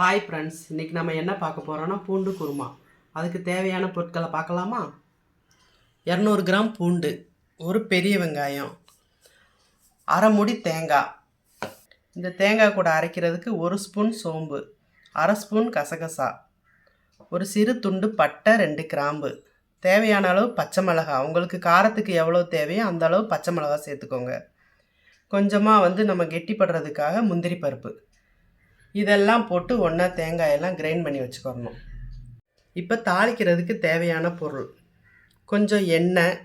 Hi friends இன்றைக்கி நம்ம என்ன பார்க்க போகிறோன்னா பூண்டு குருமா. அதுக்கு தேவையான பொருட்களை பார்க்கலாமா? இரநூறு கிராம் பூண்டு ஒரு பெரிய வெங்காயம் அரை முடி தேங்காய். இந்த தேங்காய் கூட அரைக்கிறதுக்கு ஒரு ஸ்பூன் சோம்பு அரை ஸ்பூன் கசகசா ஒரு சிறு துண்டு பட்டை ரெண்டு கிராம்பு. தேவையான அளவு பச்சை மிளகா உங்களுக்கு காரத்துக்கு எவ்வளோ தேவையோ அந்த அளவு பச்சை மிளகா சேர்த்துக்கோங்க. கொஞ்சமாக வந்து நம்ம கெட்டிப்படுறதுக்காக முந்திரி பருப்பு. இதெல்லாம் போட்டு ஒன்றா தேங்காயெல்லாம் கிரைண்ட் பண்ணி வச்சுக்கணும் இப்போ தாளிக்கிறதுக்கு தேவையான பொருள். கொஞ்சம் எண்ணெய்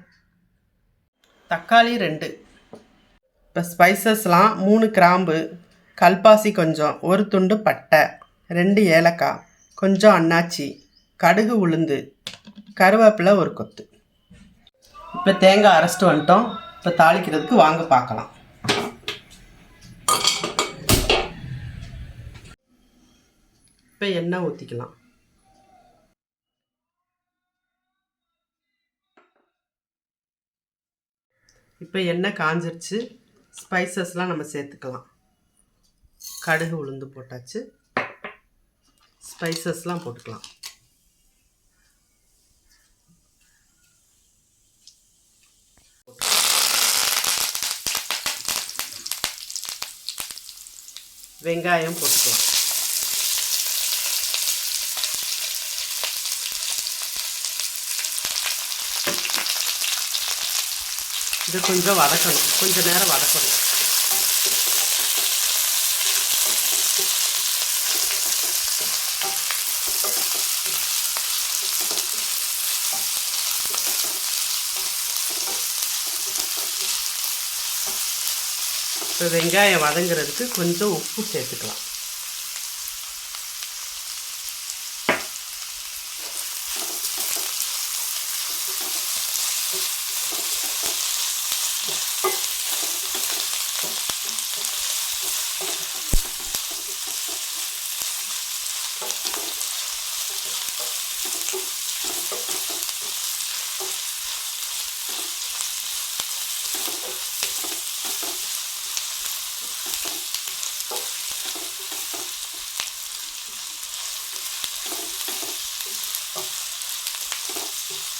தக்காளி ரெண்டு. இப்போ ஸ்பைசஸ்லாம் மூணு கிராம்பு கல்பாசி கொஞ்சம் ஒரு துண்டு பட்டை ரெண்டு ஏலக்காய் கொஞ்சம் அன்னாச்சி கடுகு உளுந்து கருவேப்பிலை ஒரு கொத்து. இப்போ தேங்காய் அரைச்சிட்டு வந்துட்டோம். இப்போ தாளிக்கிறதுக்கு வாங்க பார்க்கலாம். இப்போ எண்ணெய் ஊற்றிக்கலாம் இப்போ எண்ணெய் காஞ்சிருச்சு. ஸ்பைசஸ்லாம் நம்ம சேர்த்துக்கலாம். கடுகு உளுந்து போட்டாச்சு. ஸ்பைசஸ்லாம் போட்டுக்கலாம். வெங்காயம் போட்டுக்கலாம். இது கொஞ்சம் வதக்கணும். கொஞ்ச நேரம் வதக்கணும். இப்போ வெங்காயம் வதங்குறதுக்கு கொஞ்சம் உப்பு சேர்த்துக்கலாம்.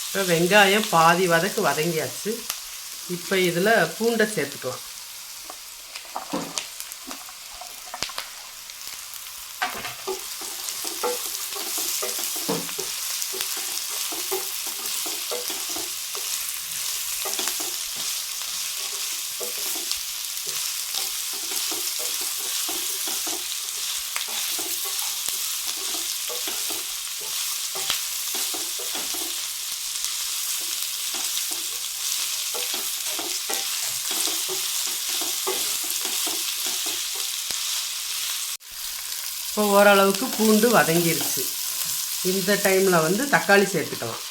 இப்போ வெங்காயம் பாதி வதக்கு வதங்கியாச்சு. இப்போ இதில் பூண்டை சேர்த்துக்கலாம். இப்போ ஓரளவுக்கு பூண்டு வதங்கிருச்சு. இந்த டைமில் வந்து தக்காளி சேர்த்துக்கலாம்.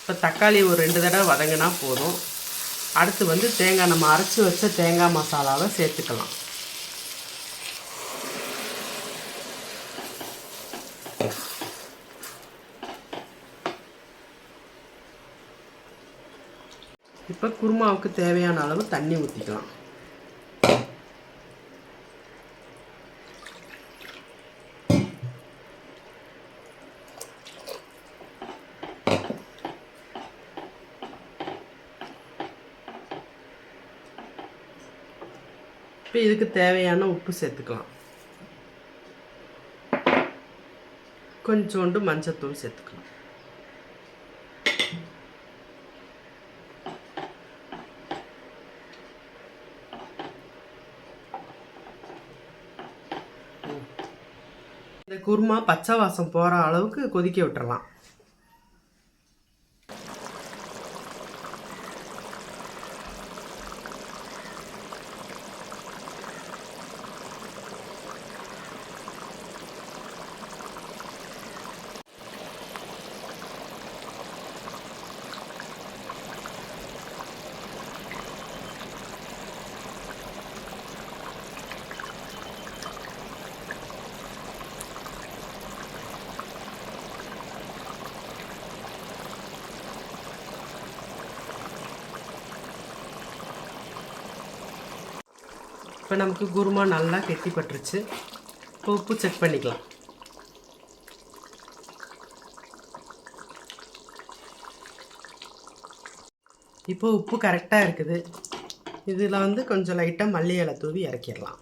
இப்போ தக்காளி ஒரு ரெண்டு தடவை வதங்கினா போதும். அடுத்து வந்து தேங்காய் நம்ம அரைச்சி வச்ச தேங்காய் மசாலாவை சேர்த்துக்கலாம். இப்போ குருமாவுக்கு தேவையான அளவு தண்ணி ஊற்றிக்கலாம் இப்போ இதுக்கு தேவையான உப்பு சேர்த்துக்கலாம். கொஞ்சோண்டு மஞ்சத்தூள் சேர்த்துக்கலாம். இந்த குருமா பச்சை வாசம் போகிற அளவுக்கு கொதிக்க விட்டுறலாம். இப்போ நமக்கு குருமா நல்லா கெட்டிப்பட்டுருச்சு. இப்போ உப்பு செக் பண்ணிக்கலாம். இப்போ உப்பு கரெக்டாக இருக்குது. இதில் வந்து கொஞ்சம் லைட்டாக மல்லி இலை தூவி இறக்கிடலாம்.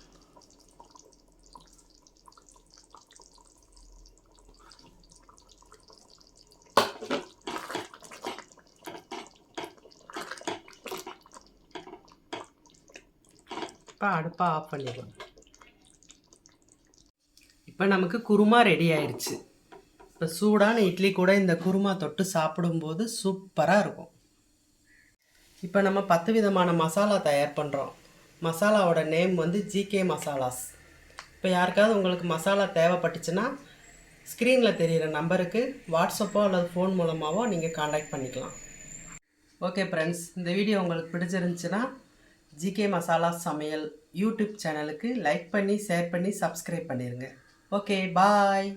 இப்போ அடுப்பை ஆஃப் பண்ணிடலாம் இப்போ நமக்கு குருமா ரெடி ஆயிடுச்சு இப்போ சூடான இட்லி கூட இந்த குருமா தொட்டு சாப்பிடும்போது சூப்பராக இருக்கும். இப்போ நம்ம பத்து விதமான மசாலா தயார் பண்ணுறோம் மசாலாவோட நேம் வந்து ஜிகே மசாலாஸ் இப்போ யாருக்காவது உங்களுக்கு மசாலா தேவைப்பட்டுச்சுன்னா ஸ்க்ரீனில் தெரிகிற நம்பருக்கு வாட்ஸ்அப்போ அல்லது ஃபோன் மூலமாகவோ நீங்கள் காண்டாக்ட் பண்ணிக்கலாம். ஓகே ஃப்ரெண்ட்ஸ் இந்த வீடியோ உங்களுக்கு பிடிச்சிருந்துச்சுன்னா ஜிகே மசாலா சமையல் யூடியூப் சேனலுக்கு லைக் பண்ணி ஷேர் பண்ணி சப்ஸ்கிரைப் பண்ணிடுங்க ஓகே பாய்.